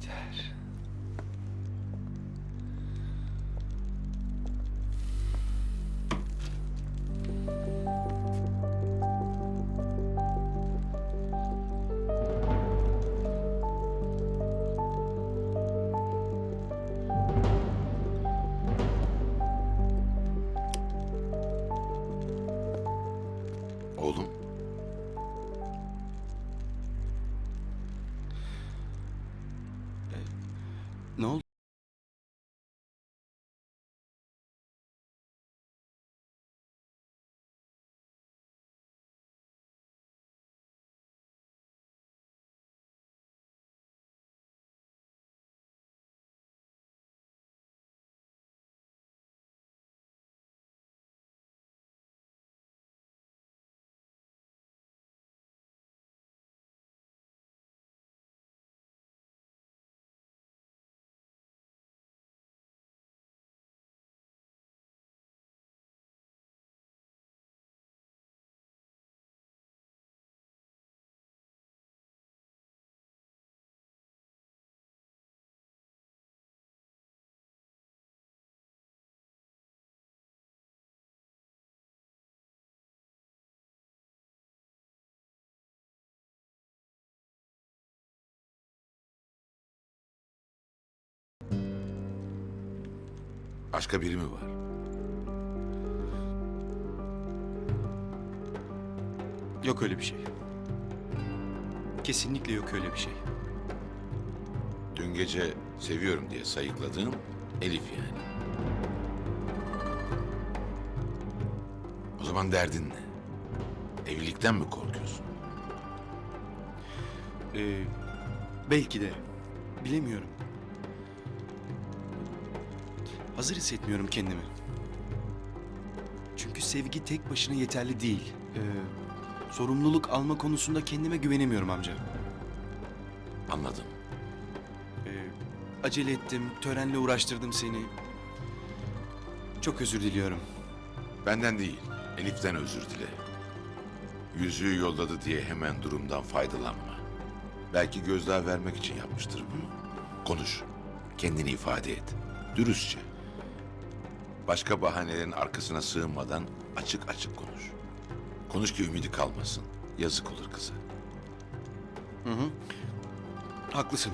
Bihter. Oğlum. Oldu? Başka biri mi var? Yok öyle bir şey. Kesinlikle yok öyle bir şey. Dün gece seviyorum diye sayıkladığım Elif yani. O zaman derdin ne? Evlilikten mi korkuyorsun? Ee, belki de. Bilemiyorum. Hazır hissetmiyorum kendimi. Çünkü sevgi tek başına yeterli değil. Ee, sorumluluk alma konusunda kendime güvenemiyorum amca. Anladım. Ee, acele ettim, törenle uğraştırdım seni. Çok özür diliyorum. Benden değil, Elif'ten özür dile. Yüzüğü yolladı diye hemen durumdan faydalanma. Belki gözdağı vermek için yapmıştır bunu. Konuş, kendini ifade et. Dürüstçe. Başka bahanelerin arkasına sığınmadan açık açık konuş. Konuş ki ümidi kalmasın. Yazık olur kıza. Haklısın.